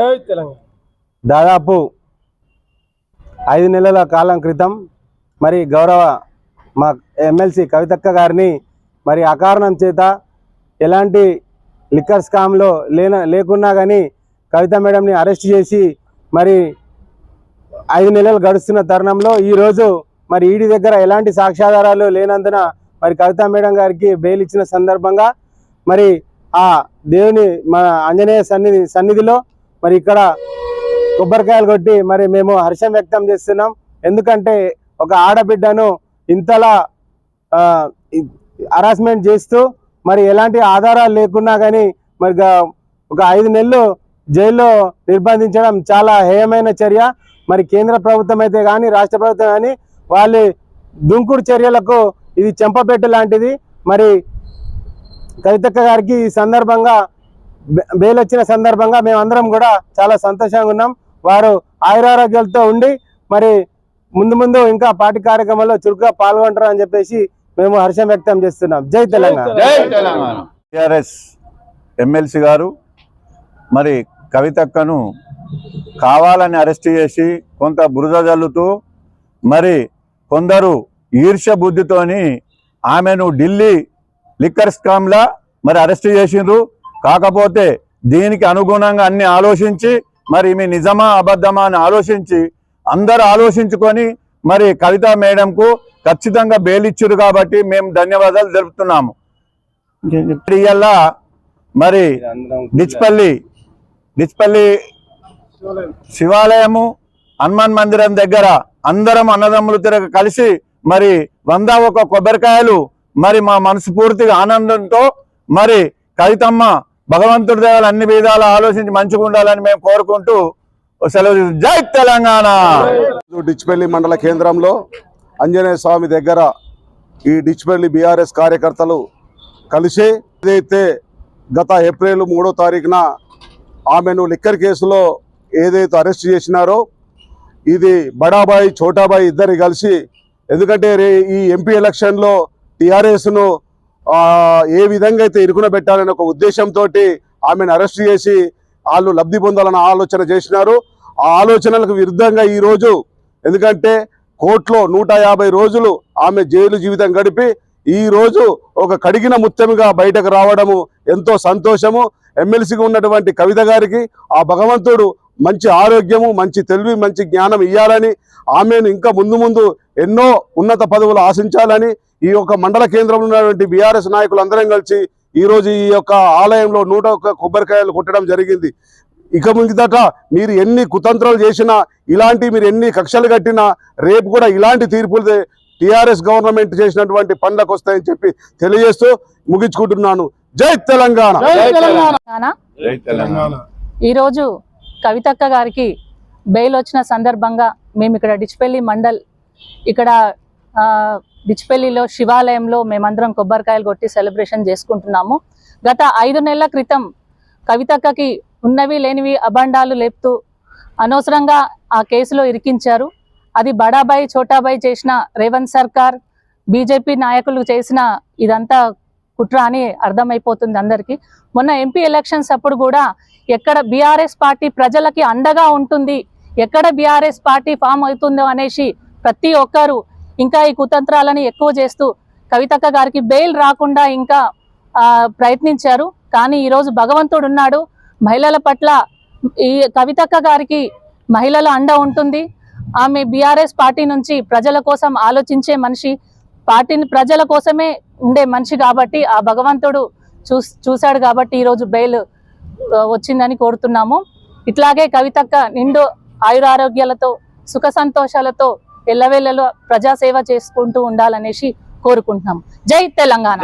జై తెలంగాణ. దాదాపు ఐదు నెలల కాలం క్రితం మరి గౌరవ మా ఎమ్మెల్సీ కవితక్క గారిని మరి అకారణం చేత ఎలాంటి లిక్కర్ స్కామ్లో లేన లేకున్నా కానీ కవిత మేడంని అరెస్ట్ చేసి మరి ఐదు నెలలు గడుస్తున్న తరుణంలో ఈరోజు మరి ఈడీ దగ్గర ఎలాంటి సాక్ష్యాధారాలు లేనందున మరి కవిత మేడం గారికి బెయిల్ ఇచ్చిన సందర్భంగా మరి ఆ దేవుని మన ఆంజనేయ సన్నిధి సన్నిధిలో మరి ఇక్కడ కొబ్బరికాయలు కొట్టి మరి మేము హర్షం వ్యక్తం చేస్తున్నాం. ఎందుకంటే ఒక ఆడబిడ్డను ఇంతలా హరాస్మెంట్ చేస్తూ మరి ఎలాంటి ఆధారాలు లేకున్నా కానీ మరి ఒక ఐదు నెలలు జైల్లో నిర్బంధించడం చాలా హేయమైన చర్య. మరి కేంద్ర ప్రభుత్వం అయితే కానీ రాష్ట్ర ప్రభుత్వం కానీ వాళ్ళ దుంకుడు చర్యలకు ఇది చెంపపెట్టు లాంటిది. మరి కవితక్క గారికి ఈ సందర్భంగా బెయిల్ వచ్చిన సందర్భంగా మేమందరం కూడా చాలా సంతోషంగా ఉన్నాం. వారు ఆయురారోగ్యాలతో ఉండి మరి ముందు ముందు ఇంకా పార్టీ కార్యక్రమాల్లో చురుగ్గా పాల్గొంటారు అని చెప్పేసి మేము హర్షం వ్యక్తం చేస్తున్నాం. జై తెలంగాణ. జై తెలంగాణ. టిఆర్ఎస్ ఎమ్మెల్సీ గారు మరి కవితక్కను కావాలని అరెస్ట్ చేసి కొంత బురద జల్లుతూ మరి కొందరు ఈర్ష్య బుద్ధితోని ఆమెను ఢిల్లీ లిక్కర్ స్కామ్లా మరి అరెస్ట్ చేసిండ్రు. కాకపోతే దీనికి అనుగుణంగా అన్ని ఆలోచించి మరి మీ నిజమా అబద్ధమా అని ఆలోచించి అందరు ఆలోచించుకొని మరి కవిత మేడంకు ఖచ్చితంగా బెయిల్ కాబట్టి మేము ధన్యవాదాలు తెలుపుతున్నాము. ఇవాళ మరి డిచ్పల్లి డిచ్పల్లి శివాలయము హనుమాన్ మందిరం దగ్గర అందరం అన్నదమ్ములు తిరగ కలిసి మరి వంద ఒక కొబ్బరికాయలు మరి మా మనసు పూర్తిగా ఆనందంతో మరి కవితమ్మ భగవంతుడి దేవాలు అన్ని విధాలు ఆలోచించి మంచిగా ఉండాలని మేము కోరుకుంటూ సెలవు జై తెలంగాణ! డిచ్పల్లి మండల కేంద్రంలో ఆంజనేయ స్వామి దగ్గర ఈ డిచ్పల్లి బీఆర్ఎస్ కార్యకర్తలు కలిసి ఏదైతే గత ఏప్రిల్ మూడో తారీఖున ఆమెను లిక్కర్ కేసులో ఏదైతే అరెస్ట్ చేసినారో ఇది బడాబాయి చోటాబాయి ఇద్దరు కలిసి ఎందుకంటే రే ఈ ఎంపీ ఎలక్షన్లో టీఆర్ఎస్ను ఏ విధంగా అయితే ఇరుకున పెట్టాలనే ఒక ఉద్దేశంతో ఆమెను అరెస్ట్ చేసి వాళ్ళు లబ్ధి పొందాలన్న ఆలోచన చేసినారు. ఆ ఆలోచనలకు విరుద్ధంగా ఈరోజు ఎందుకంటే కోర్టులో నూట యాభై రోజులు ఆమె జైలు జీవితం గడిపి ఈ రోజు ఒక కడిగిన ముత్యముగా బయటకు రావడము ఎంతో సంతోషము. ఎమ్మెల్సీగా ఉన్నటువంటి కవిత గారికి ఆ భగవంతుడు మంచి ఆరోగ్యము మంచి తెలివి మంచి జ్ఞానం ఇవ్వాలని ఆమెను ఇంకా ముందు ముందు ఎన్నో ఉన్నత పదవులు ఆశించాలని ఈ యొక్క మండల కేంద్రంలో ఉన్నటువంటి బీఆర్ఎస్ నాయకులు అందరం కలిసి ఈ రోజు ఈ యొక్క ఆలయంలో నూట ఒక్క కొబ్బరికాయలు కొట్టడం జరిగింది. ఇక ముందట మీరు ఎన్ని కుతంత్రాలు చేసినా ఇలాంటి మీరు ఎన్ని కక్షలు కట్టినా రేపు కూడా ఇలాంటి తీర్పులు టిఆర్ఎస్ గవర్నమెంట్ చేసినటువంటి పనులకు వస్తాయని చెప్పి తెలియజేస్తూ ముగించుకుంటున్నాను. జై తెలంగాణ! జై తెలంగాణ! తెలంగాణ! జై తెలంగాణ! ఈరోజు కవితక్క గారికి బెయిల్ వచ్చిన సందర్భంగా మేము ఇక్కడ డిచ్పల్లి మండల్ ఇక్కడ ఆ, డిచ్పల్లిలో శివాలయంలో మేమందరం కొబ్బరికాయలు కొట్టి సెలబ్రేషన్ చేసుకుంటున్నాము. గత ఐదు నెలల క్రితం కవితక్కకి ఉన్నవి లేనివి అభండాలు లేపుతూ అనవసరంగా ఆ కేసులో ఇరికించారు. అది బడాబాయి చోటాబాయి చేసిన రేవంత్ సర్కార్ బీజేపీ నాయకులు చేసిన ఇదంతా కుట్ర అని అర్థమైపోతుంది అందరికీ. మొన్న ఎంపీ ఎలక్షన్స్ అప్పుడు కూడా ఎక్కడ బీఆర్ఎస్ పార్టీ ప్రజలకి అండగా ఉంటుంది ఎక్కడ బీఆర్ఎస్ పార్టీ ఫామ్ అవుతుందో అనేసి ప్రతి ఒక్కరు ఇంకా ఈ కుతంత్రాలని ఎక్కువ చేస్తూ కవితక్క గారికి బెయిల్ రాకుండా ఇంకా ప్రయత్నించారు. కానీ ఈరోజు భగవంతుడు ఉన్నాడు. మహిళల పట్ల ఈ కవితక్క గారికి మహిళల అండ ఉంటుంది. ఆమె బీఆర్ఎస్ పార్టీ నుంచి ప్రజల కోసం ఆలోచించే మనిషి పార్టీని ప్రజల కోసమే ఉండే మనిషి కాబట్టి ఆ భగవంతుడు చూ చూశాడు కాబట్టి ఈరోజు బెయిల్ వచ్చిందని కోరుతున్నాము. ఇట్లాగే కవితక్క నిండు ఆయురారోగ్యాలతో సుఖ సంతోషాలతో ఎల్లవేళలో ప్రజాసేవ చేసుకుంటూ ఉండాలనేసి కోరుకుంటున్నాం జై తెలంగాణ.